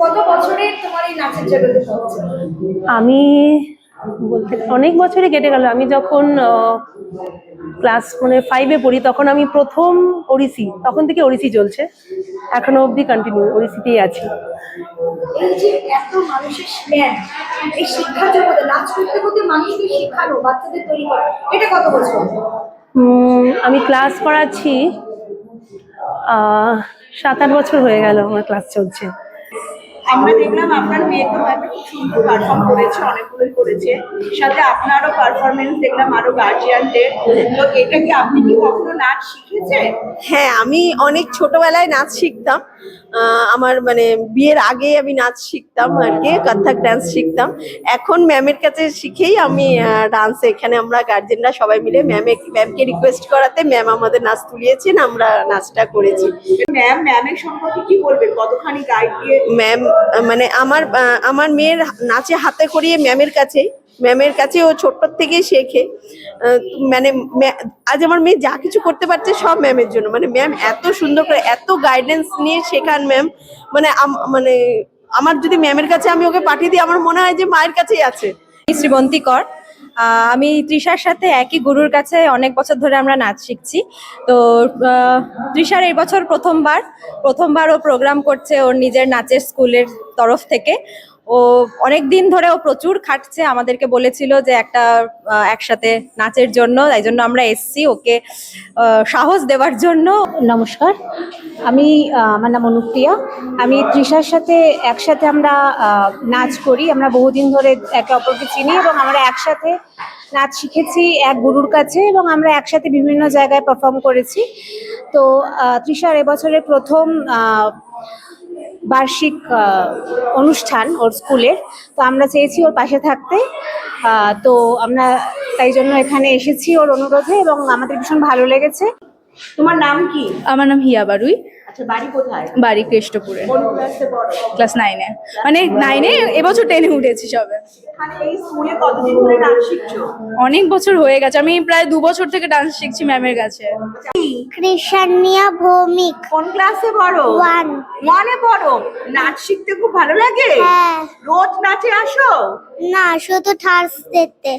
কত বছরের তোমার এই নাচের জগতে আমি বলতে অনেক বছরই কেটে গেল। আমি যখন ক্লাস মানে ফাইভে পড়ি তখন আমি প্রথম ওড়িশি তখন থেকে ওড়িশি চলছে। এখনও অবধি কন্টিনিউ ওড়িশিতেই আছি। এই যে এত মানুষের স্নেহ এই শিক্ষা জগতে নাচ করতে করতে মানুষকে শেখানো বাচ্চাদের তৈরি করা এটা কত বছর? আমি ক্লাস করাচ্ছি সাত আট বছর হয়ে গেল আমার ক্লাস চলছে। আমরা দেখলাম আপনার মেয়ে তো একটা খুব সুন্দর পারফর্ম করেছে অনেকগুলোই করেছে। সাথে আপনারও পারফরমেন্স দেখলাম আরও গার্জিয়ানদের তো এটা কি আপনি কি কখনো নাচ শিখেছেন? হ্যাঁ আমি অনেক ছোটবেলায় নাচ শিখতাম। আমার মানে বিয়ের আগে আমি নাচ শিখতাম আর কি কত্থক ডান্স শিখতাম। এখন ম্যামের কাছে শিখেই আমি ডান্স এখানে আমরা গার্জেনরা সবাই মিলে ম্যামে ম্যামকে রিকোয়েস্ট করাতে ম্যাম আমাদের নাচ তুলিয়েছেন আমরা নাচটা করেছি। ম্যাম ম্যামের সম্পর্কে কি বলবেন? কতখানি গাইড দিয়ে ম্যাম মানে আমার আমার মেয়ের নাচে হাতে করিয়ে ম্যামের কাছে ম্যামের কাছে ও ছোট্টর থেকেই শেখে। মানে আজ আমার মেয়ে যা কিছু করতে পারছে সব ম্যামের জন্য। মানে ম্যাম এত সুন্দর করে, এত গাইডেন্স নিয়ে শেখান ম্যাম। মানে মানে আমার যদি ম্যামের কাছে আমি ওকে পাঠিয়ে দিই, আমার মনে হয় যে মায়ের কাছেই আছে। শ্রীবন্তী কর আমি তৃষার সাথে একই গুরুর কাছে অনেক বছর ধরে আমরা নাচ শিখছি। তো তৃষার এই বছর প্রথমবার প্রথমবার ও প্রোগ্রাম করছে ওর নিজের নাচের স্কুলের তরফ থেকে। ও অনেক দিন ধরে ও প্রচুর খাটছে, আমাদেরকে বলেছিল যে একটা একসাথে নাচের জন্য, তাই জন্য আমরা এসছি ওকে সাহস দেওয়ার জন্য। নমস্কার, আমি আমার নাম অনুপ্রিয়া। আমি তৃষার সাথে একসাথে আমরা নাচ করি। আমরা বহুদিন ধরে একে অপরকে চিনি এবং আমরা একসাথে নাচ শিখেছি এক গুরুর কাছে এবং আমরা একসাথে বিভিন্ন জায়গায় পারফর্ম করেছি। তো তৃষার এবছরের প্রথম বার্ষিক অনুষ্ঠান ওর স্কুলের। তো আমরা চেয়েছি ওর পাশে থাকতে। তো আমরা তাই জন্য এখানে এসেছি ওর অনুরোধে এবং আমাদের ভীষণ ভালো লেগেছে। তোমার নাম কি? আমার নাম হিয়া বারুই। বাড়ি কোথায়? বাড়ি কেষ্টপুরে কোন ক্লাসে নাইনে মানে নাইনে এবছর টেনে উঠেছি সবে। এখানে এই স্কুলে কতদিন ধরে নাচ শিখছো? অনেক বছর হয়ে গেছে। আমি প্রায় দু বছর থেকে ডান্স শিখছি ম্যামের কাছে। কৃষানিয়া ভৌমিক কোন ক্লাসে পড়ো? ওয়ান ওয়ানে পড়ো? নাচ শিখতে খুব ভালো লাগে? হ্যাঁ। রোজ নাচে আসো? না শুধু থার্স দেখতে।